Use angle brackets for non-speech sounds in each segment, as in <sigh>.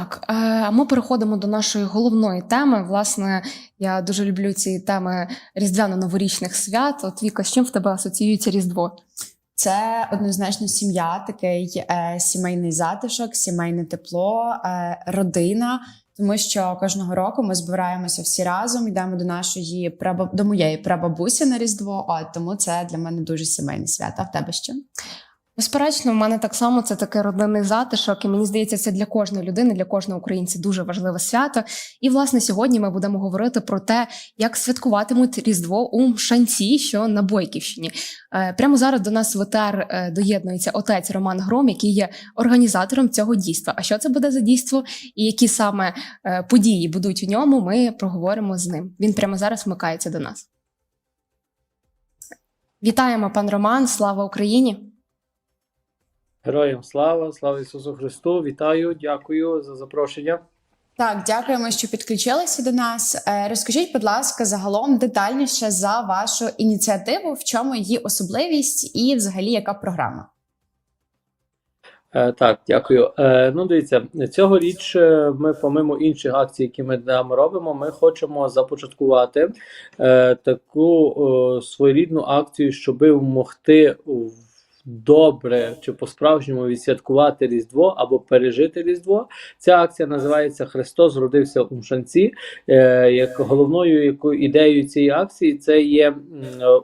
Так, е, а ми переходимо до нашої головної теми. Власне, я дуже люблю ці теми різдвяно-новорічних свят. От Віка, з чим в тебе асоціюється Різдво? Це однозначно сім'я, такий е, сімейний затишок, сімейне тепло, е, родина. Тому що кожного року ми збираємося всі разом, йдемо до нашої прабаб... до моєї прабабусі на Різдво. От тому це для мене дуже сімейне свято. А в тебе що? Безперечно, в мене так само це таке родинний затишок, і мені здається, це для кожної людини, для кожного українця дуже важливе свято. І власне сьогодні ми будемо говорити про те, як святкуватимуть Різдво у Мшанці, що на Бойківщині. Е, Прямо зараз до нас в ЕТР е, доєднується отець Роман Гром, який є організатором цього дійства. А що це буде за дійство і які саме е, події будуть у ньому? Ми проговоримо з ним. Він прямо зараз вмикається до нас. Вітаємо, пан Роман! Слава Україні! Героям слава, слава Ісусу Христу! Вітаю, дякую за запрошення. Так, дякуємо, що підключилися до нас. Е, Розкажіть, будь ласка, загалом детальніше за вашу ініціативу, в чому її особливість і взагалі яка програма? Е, так, дякую. Е, ну, дивіться, цьогоріч ми, помимо інших акцій, які ми там робимо, ми хочемо започаткувати таку своєрідну акцію, щоб допомогти добре чи по-справжньому відсвяткувати Різдво або пережити Різдво. Ця акція називається Христос родився у Мшанці. Е, як головною якою ідеєю цієї акції це є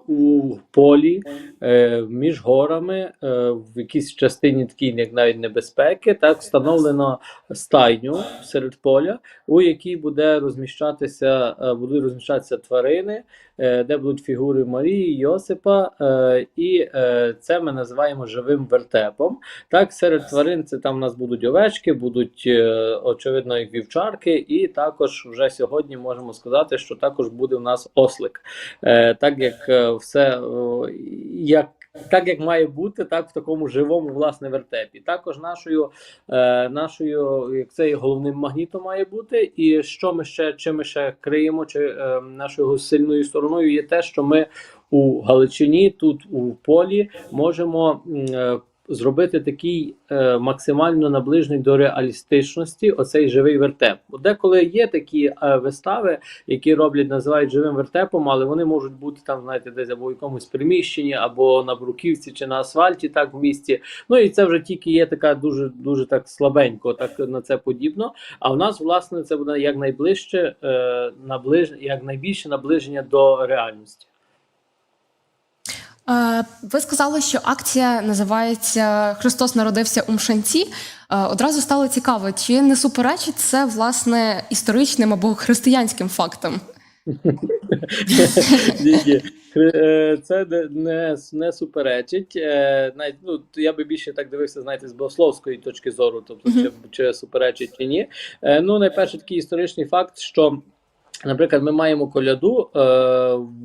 у полі е, між горами е, в якійсь частині такій, як навіть небезпеки, так встановлено стайню серед поля, у якій буде розміщатися, будуть розміщатися тварини, де будуть фігури Марії, Йосипа, е, і е, це ми називаємо живим вертепом. Так, серед тварин це там у нас будуть овечки, будуть е, очевидно як вівчарки, і також вже сьогодні можемо сказати, що також буде у нас ослик. Е, так як е, все як. Так як має бути, так в такому живому власне вертепі. Також нашою, е, нашою, як це головним магнітом має бути. І що ми ще чи ми ще криємо, чи е, нашою сильною стороною є те, що ми у Галичині, тут у полі, можемо е, зробити такий е, максимально наближений до реалістичності оцей живий вертеп. Бо деколи є такі е, вистави, які роблять, називають живим вертепом, але вони можуть бути там, знаєте, десь або в якомусь приміщенні, або на бруківці чи на асфальті, так в місті. Ну і це вже тільки є така дуже дуже так слабенько, так на це подібно. А в нас, власне, це буде якнайближче, е, наближ... якнайбільше наближення до реальності. Е, Ви сказали, що акція називається Христос народився у Мшанці. Е, Одразу стало цікаво, чи не суперечить це власне історичним або християнським фактам? Е, Це не- не, суперечить. Навіть, ну, я би більше так дивився, знаєте, з богословської точки зору, тобто чи, чи суперечить чи ні. Ну, найперше такий історичний факт, що. Наприклад, ми маємо коляду, е,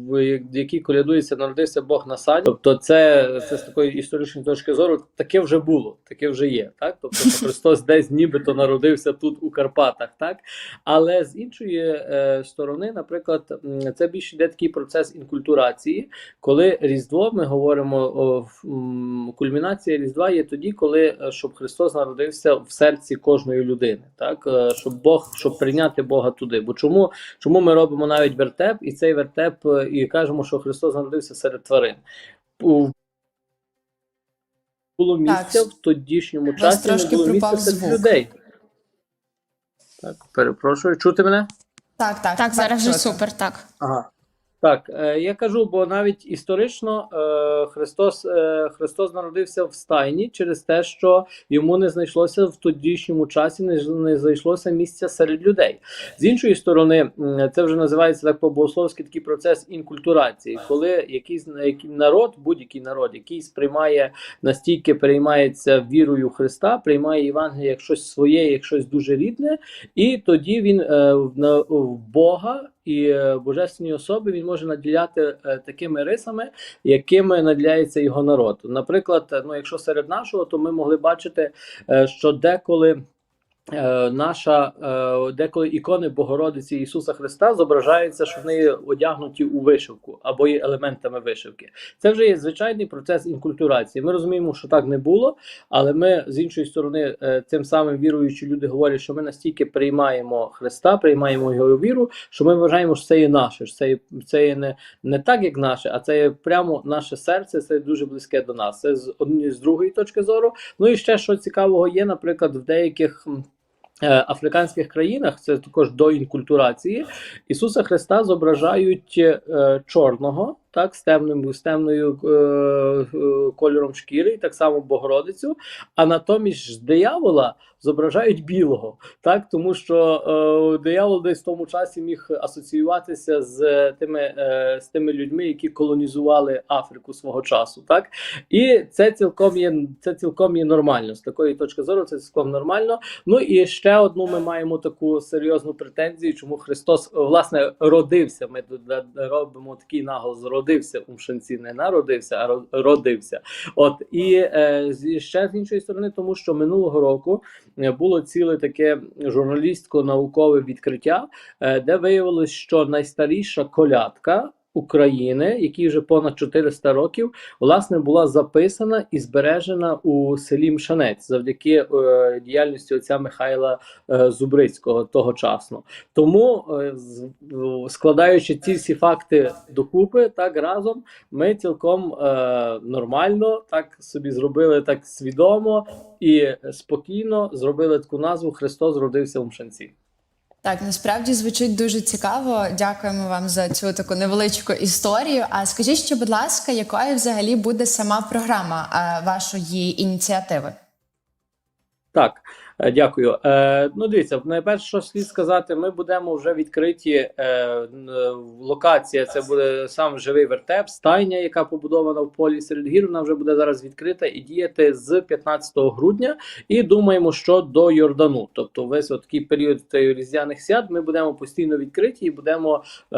в якій колядується народився Бог на саді. Тобто, це, це з такої історичної точки зору таке вже було, таке вже є. Так? Тобто Христос десь нібито народився тут у Карпатах, так? Але з іншої е, сторони, наприклад, це більше йде такий процес інкультурації, коли Різдво, ми говоримо, кульмінація Різдва є тоді, коли е, щоб Христос народився в серці кожної людини, так? Щоб Бог, щоб прийняти Бога туди. Бо чому? Чому ми робимо навіть вертеп, і цей вертеп, е, і кажемо, що Христос народився серед тварин? Було місця в тодішньому часі, не було місця серед звук. людей. Так, перепрошую, чути мене? Так, так, Так, зараз вже супер, так. Ага. Так, е, я кажу, бо навіть історично е, Христос, е, Христос народився в стайні через те, що йому не знайшлося в тодішньому часі, не, знайшлося місця серед людей. З іншої сторони, це вже називається так по-богословськи такий процес інкультурації, коли якийсь на- який народ, будь-який народ, який сприймає настільки переймається вірою Христа, приймає Євангеліє як щось своє, як щось дуже рідне, і тоді він в Бога і е, божественні особи він може наділяти е, такими рисами, якими наділяється його народ. Наприклад, е, ну якщо серед нашого, то ми могли бачити, що деколи. Е, наша е, деколи ікони Богородиці Ісуса Христа зображаються, що вони одягнуті у вишивку або є елементами вишивки. Це вже є звичайний процес інкультурації. Ми розуміємо, що так не було, але ми з іншої сторони, е, тим самим віруючі люди говорять, що ми настільки приймаємо Христа, приймаємо його віру, що ми вважаємо, що це є наше. Що це є, це є не, не так, як наше, а це є прямо наше серце, це дуже близьке до нас. Це з однієї з другої точки зору. Ну і ще що цікавого є, наприклад, в деяких. Е, Африканських країнах це також до інкультурації. Ісуса Христа зображають е, чорного, так, з темним з темною е, е, кольором шкіри, і так само Богородицю. А натомість диявола зображають білого, так, тому що е, диявол десь в тому часі міг асоціюватися з тими, е, з тими людьми, які колонізували Африку свого часу. Так, і це цілком є це цілком є нормально. З такої точки зору, це цілком нормально. Ну і ще одну ми маємо таку серйозну претензію, чому Христос власне родився. Ми да- робимо такий наголос: родився у мшенці, не народився, а родився. От і е, ще з іншої сторони, тому що минулого року е, було ціле таке журналістсько-наукове відкриття, е, де виявилось, що найстаріша колядка. України, якій вже понад 400 років, власне була записана і збережена у селі Мшанець завдяки е, діяльності отця Михайла е, Зубрицького тогочасно. Тому, е, з- складаючи ці всі факти докупи, так разом, ми цілком е, нормально так собі зробили так свідомо і спокійно зробили таку назву Христос родився у Мшанці. Так, насправді звучить дуже цікаво. Дякуємо вам за цю таку невеличку історію. А скажіть, ще, будь ласка, якою взагалі буде сама програма е, вашої ініціативи? Так, дякую. Е, ну, дивіться, найперше, що слід сказати, ми будемо вже відкриті. Е, е, локація це буде сам живий вертеп, стайня, яка побудована в полі серед гір. Вона вже буде зараз відкрита і діяти з 15 грудня. І думаємо, що до Йордану. Тобто, весь такий період е, різдвяних свят ми будемо постійно відкриті і будемо е,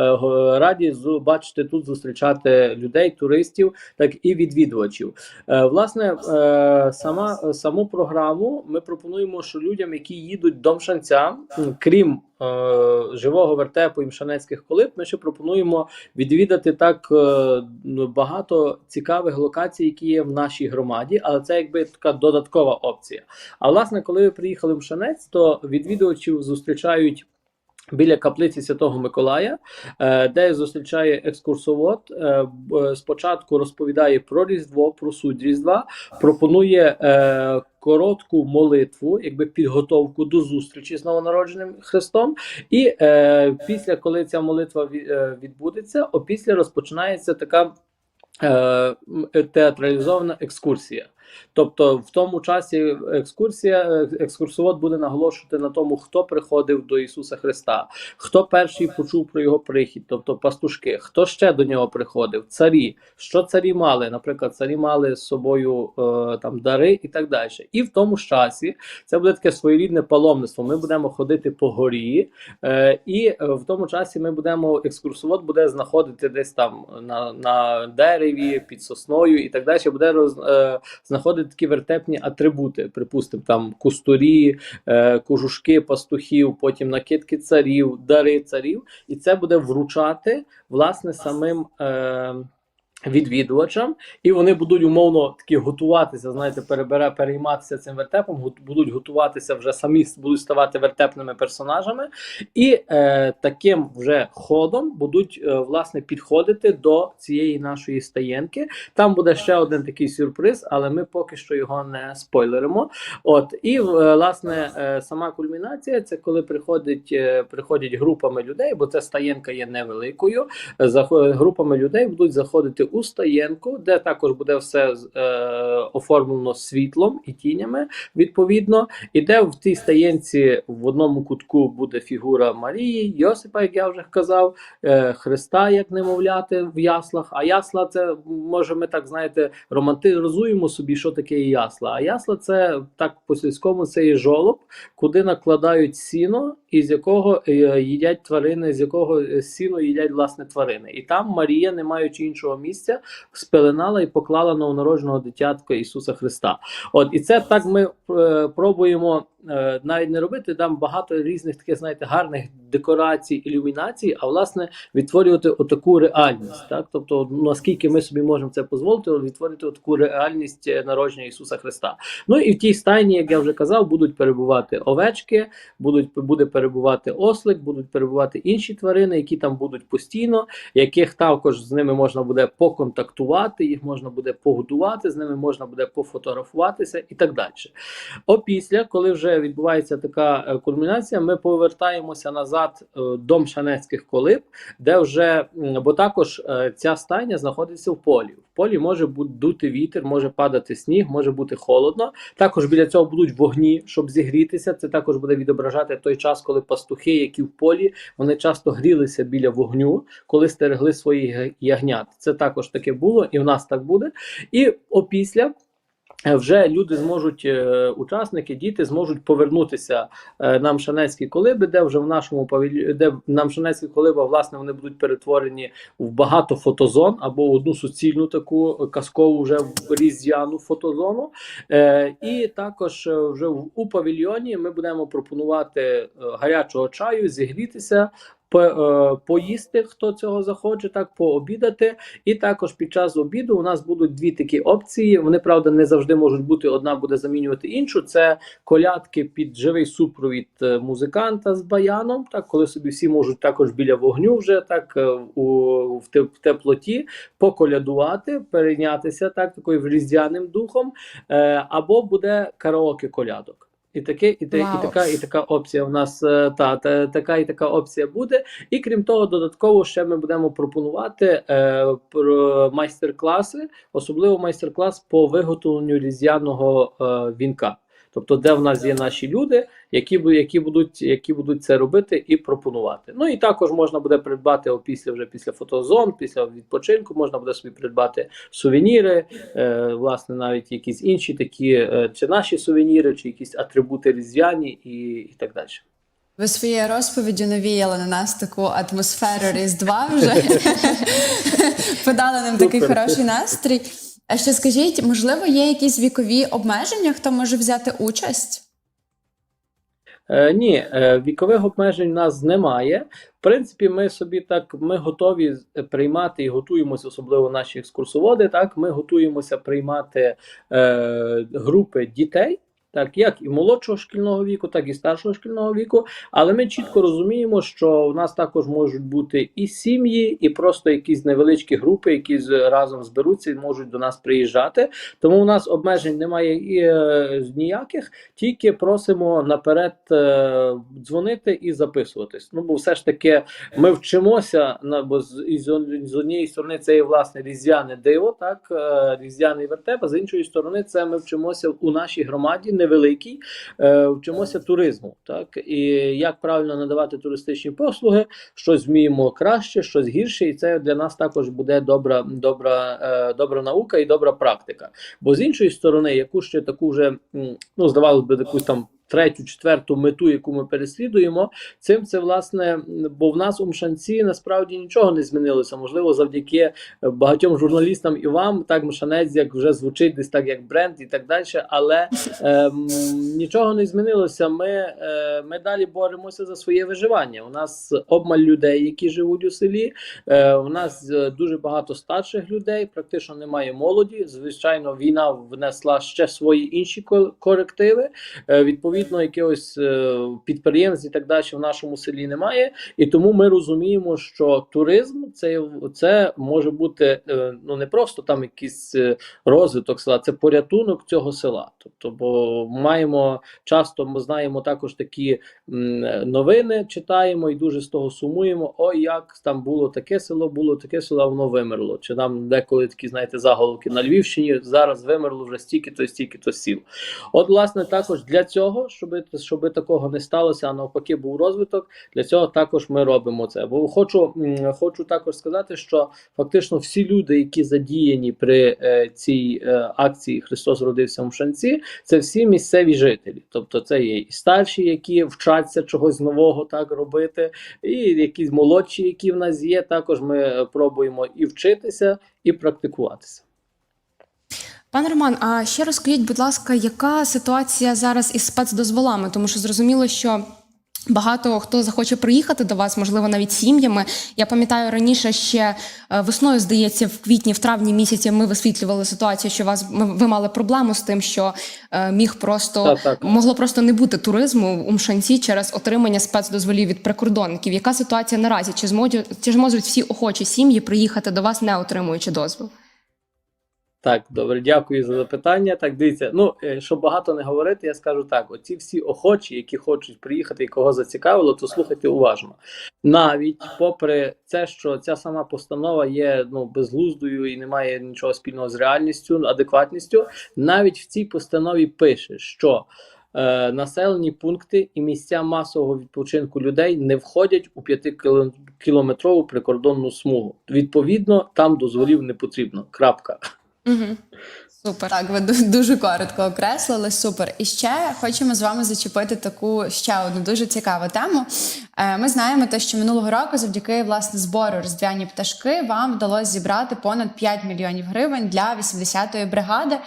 раді бачити тут зустрічати людей, туристів, так і відвідувачів. Е, Власне, е, сама саму програму ми пропонуємо, що людям, які їдуть до Мшанця, крім е, живого вертепу і мшанецьких колиб, ми ще пропонуємо відвідати так е, ну, багато цікавих локацій, які є в нашій громаді, але це якби така додаткова опція. А власне, коли ви приїхали в Мшанець, то відвідувачів зустрічають. Біля каплиці Святого Миколая, е, де зустрічає екскурсовод. е, Спочатку розповідає про Різдво, про суть Різдва, пропонує е, коротку молитву, якби підготовку до зустрічі з новонародженим Христом. І е, після, коли ця молитва е, відбудеться, опісля розпочинається така е, театралізована екскурсія. Тобто, в тому часі екскурсія, е, екскурсовод буде наголошувати на тому, хто приходив до Ісуса Христа, хто перший почув про його прихід, тобто пастушки, хто ще до нього приходив, царі, що царі мали, наприклад, царі мали з собою е, там дари і так далі. І в тому ж часі це буде таке своєрідне паломництво. Ми будемо ходити по горі, е, і е, в тому часі ми будемо екскурсовод буде знаходити десь там на, на дереві, під сосною і так далі. Буде роз, е, знаходити такі вертепні атрибути, припустимо, там кустурі, е, кожушки пастухів, потім накидки царів, дари царів, і це буде вручати власне самим. Відвідувачам, і вони будуть умовно такі готуватися, знаєте, перебере перейматися цим вертепом, будуть готуватися вже самі будуть ставати вертепними персонажами, і е, таким вже ходом будуть е, власне підходити до цієї нашої стаєнки. Там буде ще один такий сюрприз, але ми поки що його не спойлеримо. От і е, власне е, сама кульмінація це коли приходить, е, приходять групами людей, бо це стаєнка є невеликою. Е, групами людей будуть заходити у стаєнку, де також буде все е, оформлено світлом і тінями, відповідно, і де в тій стаєнці в одному кутку буде фігура Марії, Йосипа, як я вже казав, е, Христа, як немовляти в яслах. А ясла це може ми так знаєте романтизуємо собі, що таке ясла. А ясла це так по сільському це є жолоб, куди накладають сіно, із якого е, їдять тварини, з якого е, сіно їдять власне тварини. І там Марія, не маючи іншого місця, спеленала і поклала новонародженого дитятка Ісуса Христа. От і це так ми е, пробуємо е, навіть не робити там багато різних таких, знаєте, гарних декорацій, ілюмінацій, а власне відтворювати отаку реальність. Так, тобто, наскільки ми собі можемо це дозволити, відтворити таку реальність е, народження Ісуса Христа. Ну і в тій стайні, як я вже казав, будуть перебувати овечки, будуть буде перебувати ослик, будуть перебувати інші тварини, які там будуть постійно, яких також з ними можна буде поконтактувати, їх можна буде погодувати, з ними можна буде пофотографуватися і так далі. Опісля, коли вже відбувається така е, кульмінація, ми повертаємося назад е, до Мшанецьких колиб, де вже бо також е, ця стайня знаходиться в полі. В полі може дути вітер, може падати сніг, може бути холодно. Також біля цього будуть вогні, щоб зігрітися. Це також буде відображати той час, коли пастухи, які в полі, вони часто грілися біля вогню, коли стерегли своїх ягнят. Це також таке було, і в нас так буде. І опісля. Вже люди зможуть, е, учасники, діти зможуть повернутися е, на Мшанецькі колиби, де вже в нашому павіль... де на Мшанецькі колиба, власне, вони будуть перетворені в багато фотозон або одну суцільну таку казкову вже різдвяну фотозону. Е, і також вже у павільйоні ми будемо пропонувати гарячого чаю, зігрітися. Е, Поїсти, хто цього захоче, так пообідати. І також під час обіду у нас будуть дві такі опції. Вони правда не завжди можуть бути. Одна буде замінювати іншу. Це колядки під живий супровід е, музиканта з баяном. Так, коли собі всі можуть також біля вогню, вже так е, у в теплоті поколядувати, перейнятися так такою різдвяним духом, або буде караоке колядок. І таке, і, те, і така, і така опція у нас е, та, та така і така опція буде. І крім того, додатково ще ми будемо пропонувати е, про майстер-класи, особливо майстер-клас по виготовленню різдвяного е, вінка. Тобто, де в нас є наші люди, які, які, будуть, які будуть це робити і пропонувати. Ну і також можна буде придбати опісля вже після фотозон, після відпочинку, можна буде собі придбати сувеніри, е, власне, навіть якісь інші такі, е, чи наші сувеніри, чи якісь атрибути різдвяні і, і так далі. Ви своєю розповіддю навіяли на нас таку атмосферу Різдва вже <laughs> <laughs> подали нам такий хороший настрій. А ще скажіть, можливо, є якісь вікові обмеження, хто може взяти участь? Е, ні, е, вікових обмежень у нас немає. В принципі, ми собі так ми готові приймати і готуємося, особливо наші екскурсоводи. Так, ми готуємося приймати е, групи дітей. Так, як і молодшого шкільного віку, так і старшого шкільного віку. Але ми чітко розуміємо, що в нас також можуть бути і сім'ї, і просто якісь невеличкі групи, які з- разом зберуться і можуть до нас приїжджати. Тому у нас обмежень немає і е, ніяких, тільки просимо наперед е, дзвонити і записуватись. Ну бо все ж таки ми вчимося на бо з, од- з однієї сторони це є власне різдвяне диво, так е, різдвяний вертеп, а з іншої сторони, це ми вчимося у нашій громаді невеликій, е, вчимося туризму. Так і як правильно надавати туристичні послуги, щось вміємо краще, щось гірше, і це для нас також буде добра, добра, е, добра наука і добра практика. Бо з іншої сторони, яку ще таку вже ну здавалось би, таку там. Третю, четверту мету, яку ми переслідуємо, цим це власне, бо в нас у Мшанці насправді нічого не змінилося. Можливо, завдяки е, багатьом журналістам і вам, так Мшанець, як вже звучить десь так, як бренд і так далі. Але <laughs> ем, нічого не змінилося. Ми, е, ми далі боремося за своє виживання. У нас обмаль людей, які живуть у селі. Е, у нас е, дуже багато старших людей, практично немає молоді. Звичайно, війна внесла ще свої інші корективи. Е, відповідно, якихось е, підприємств і так далі в нашому селі немає. І тому ми розуміємо, що туризм це, це може бути е, ну не просто там якийсь е, розвиток села, це порятунок цього села. Тобто, бо маємо часто, ми знаємо також такі новини, читаємо і дуже з того сумуємо. Ой, як там було таке село, було таке село, воно вимерло. Чи там деколи такі, знаєте, заголовки на Львівщині зараз вимерло вже стільки-то, стільки-то сіл. От, власне, також для цього, щоб, щоб такого не сталося, а навпаки, був розвиток. Для цього також ми робимо це. Бо хочу, хочу також сказати, що фактично всі люди, які задіяні при е, цій е, акції Христос родився в Мшанці, це всі місцеві жителі. Тобто, це є і старші, які вчаться чогось нового так робити, і якісь молодші, які в нас є. Також ми е, пробуємо і вчитися, і практикуватися. Пане Роман, а ще розкажіть, будь ласка, яка ситуація зараз із спецдозволами? Тому що зрозуміло, що. Багато хто захоче приїхати до вас, можливо, навіть сім'ями. Я пам'ятаю раніше ще е, весною, здається, в квітні, в травні місяці ми висвітлювали ситуацію, що вас ви мали проблему з тим, що е, міг просто Так, так. могло просто не бути туризму у Мшанці через отримання спецдозволів від прикордонників. Яка ситуація наразі? Чи зможуть чи зможуть всі охочі сім'ї приїхати до вас, не отримуючи дозвіл? Так, добре, дякую за запитання. Так, дивіться, ну е, щоб багато не говорити, я скажу так: оці всі охочі, які хочуть приїхати і кого зацікавило, то слухайте уважно. Навіть попри це, що ця сама постанова є ну безглуздою і не має нічого спільного з реальністю, адекватністю, навіть в цій постанові пише, що е, населені пункти і місця масового відпочинку людей не входять у 5-кілометрову прикордонну смугу. Відповідно, там дозволів не потрібно. Крапка. Угу. Супер. Так, ви дуже коротко окреслили. Супер. І ще хочемо з вами зачепити таку ще одну дуже цікаву тему. Е, Ми знаємо те, що минулого року, завдяки власне збору різдвяні пташки, вам вдалося зібрати понад 5 мільйонів гривень для 80-ї бригади.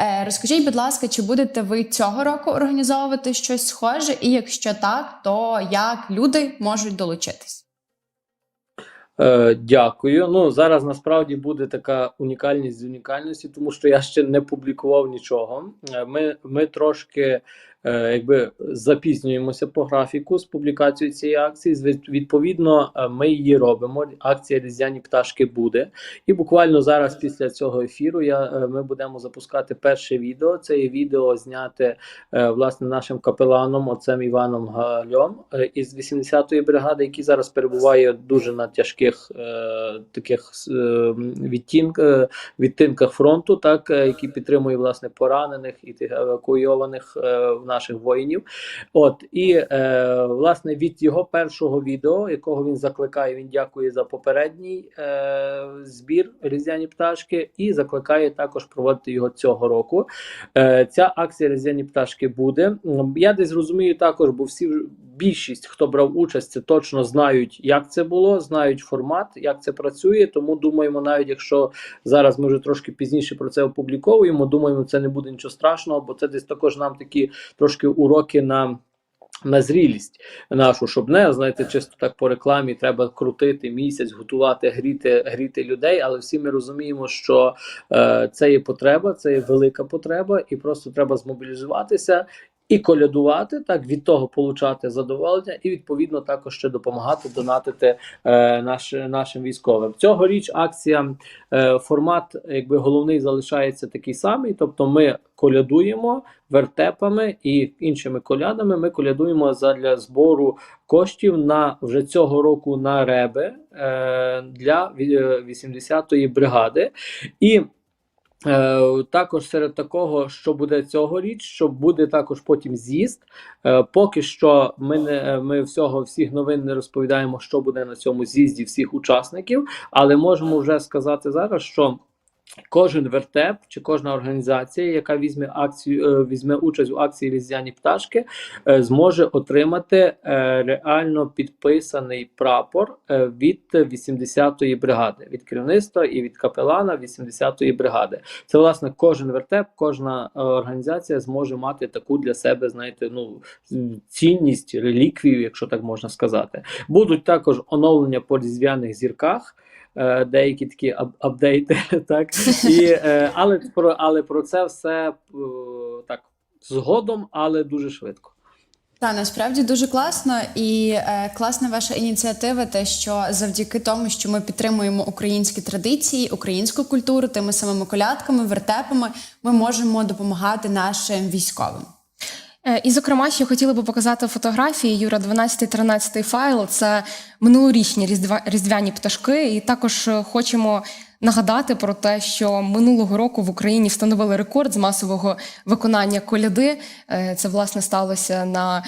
Е, Розкажіть, будь ласка, чи будете ви цього року організовувати щось схоже? І якщо так, то як люди можуть долучитись? Е, дякую. Ну зараз насправді буде така унікальність з унікальності, тому що я ще не публікував нічого. Е, Ми, ми трошки якби запізнюємося по графіку з публікацією цієї акції. Відповідно, е, ми її робимо. Акція Різдвяні пташки буде. І буквально зараз, після цього ефіру, я, е, ми будемо запускати перше відео. Це відео зняте е, власне нашим капеланом, отцем Іваном Гальом е, із 80-ї бригади, який зараз перебуває дуже на тяжких е, таких е, відтін, е, відтинках фронту, так е, який підтримує власне поранених і тих евакуйованих е, наших воїнів. От і е, власне від його першого відео, якого він закликає, він дякує за попередній е, збір різдвяні пташки, і закликає також проводити його цього року. Е, ця акція різдвяні пташки буде. Я десь розумію також, бо всі більшість, хто брав участь, це точно знають, як це було, знають формат, як це працює. Тому думаємо, навіть якщо зараз ми вже трошки пізніше про це опубліковуємо, думаємо, це не буде нічого страшного, бо це десь також нам такі трошки уроки на. На зрілість нашу, щоб не знаєте, чисто так по рекламі треба крутити місяць, готувати, гріти, гріти людей. Але всі ми розуміємо, що е, це є потреба, це є велика потреба, і просто треба змобілізуватися і колядувати, так від того получати задоволення, і відповідно також ще допомагати донатити е, наш, нашим військовим. Цьогоріч акція е, формат, якби головний залишається такий самий. Тобто, ми колядуємо вертепами і іншими колядами. Ми колядуємо задля збору коштів на вже цього року на реби е, для е, 80-ї бригади. І Е, також серед такого, що буде цьогоріч, що буде також потім з'їзд. Е, поки що ми не ми всього всіх новин не розповідаємо, що буде на цьому з'їзді всіх учасників, але можемо вже сказати зараз, що. Кожен вертеп чи кожна організація, яка візьме акцію, е, візьме участь у акції Різдвяні пташки, е, зможе отримати е, реально підписаний прапор від 80-ї бригади, від керівництва і від капелана 80-ї бригади. Це власне кожен вертеп, кожна організація зможе мати таку для себе, знаєте, ну цінність, реліквію, якщо так можна сказати. Будуть також оновлення по різдвяних зірках. Е, Деякі такі ап- апдейти, <laughs> так і е, але про але про це все е, так згодом, але дуже швидко. Та насправді дуже класно і е, класна ваша ініціатива, те, що завдяки тому, що ми підтримуємо українські традиції, українську культуру, тими самими колядками, вертепами, ми можемо допомагати нашим військовим. Е, І, зокрема, ще хотіла би показати фотографії Юра 12-13 файл. Це минулорічні різдвяні пташки. І також е, хочемо нагадати про те, що минулого року в Україні встановили рекорд з масового виконання коляди. Е, Це власне сталося на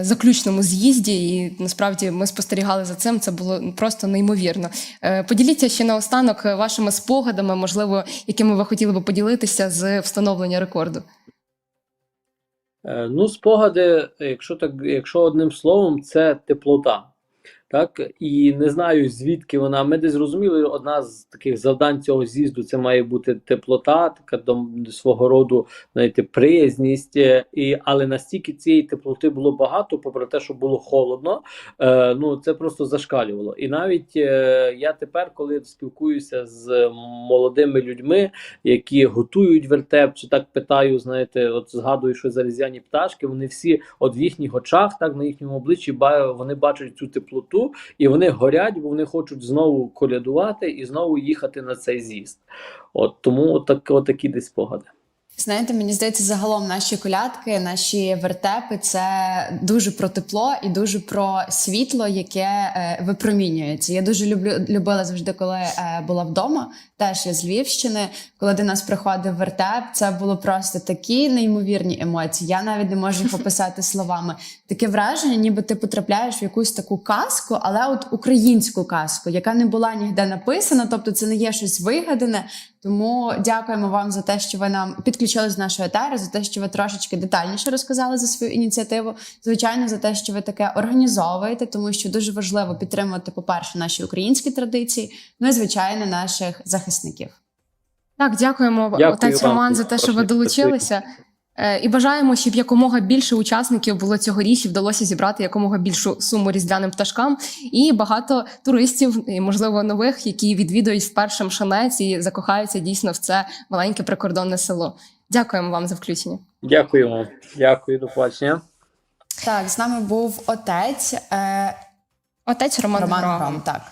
заключному з'їзді, і насправді ми спостерігали за цим. Це було просто неймовірно. Поділіться ще наостанок вашими спогадами, можливо, якими ви хотіли би поділитися з встановлення рекорду. Е, Ну, спогади, якщо так, якщо одним словом, це теплота. Так і не знаю звідки вона. Ми десь зрозуміли, одна з таких завдань цього з'їзду це має бути теплота, така до свого роду знаєте, приязність. е, І але настільки цієї теплоти було багато, попри те, що було холодно, е, ну це просто зашкалювало. І навіть е, я тепер, коли спілкуюся з молодими людьми, які готують вертеп, чи так питаю, знаєте, от згадую, що залізяні пташки, вони всі от в їхніх очах, так на їхньому обличчі, вони бачать цю теплоту, і вони горять, бо вони хочуть знову колядувати і знову їхати на цей з'їзд. От тому так, от такі десь спогади. Знаєте, мені здається, загалом наші колядки, наші вертепи це дуже про тепло і дуже про світло, яке е, випромінюється. Я дуже люблю любила завжди, коли е, була вдома. Теж я з Львівщини. Коли до нас приходив вертеп, це було просто такі неймовірні емоції. Я навіть не можу їх <laughs> описати словами. Таке враження, ніби ти потрапляєш в якусь таку казку, але от українську казку, яка не була ніде написана, тобто це не є щось вигадане. Тому дякуємо вам за те, що ви нам підключились до нашої етери, за те, що ви трошечки детальніше розказали за свою ініціативу. Звичайно, за те, що ви таке організовуєте, тому що дуже важливо підтримувати, по-перше, наші українські традиції, ну і звичайно, наших захисників. Так, дякуємо, Дякую отець вам, Роман, за те, що ви долучилися. Е, І бажаємо, щоб якомога більше учасників було цьогоріч і вдалося зібрати якомога більшу суму різдвяним пташкам, і багато туристів, і, можливо, нових, які відвідують вперше Мшанець і закохаються дійсно в це маленьке прикордонне село. Дякуємо вам за включення. Дякую вам. Дякую, до побачення. Так, з нами був отець е, Отець Роман, Роман Гром. Гром. Так.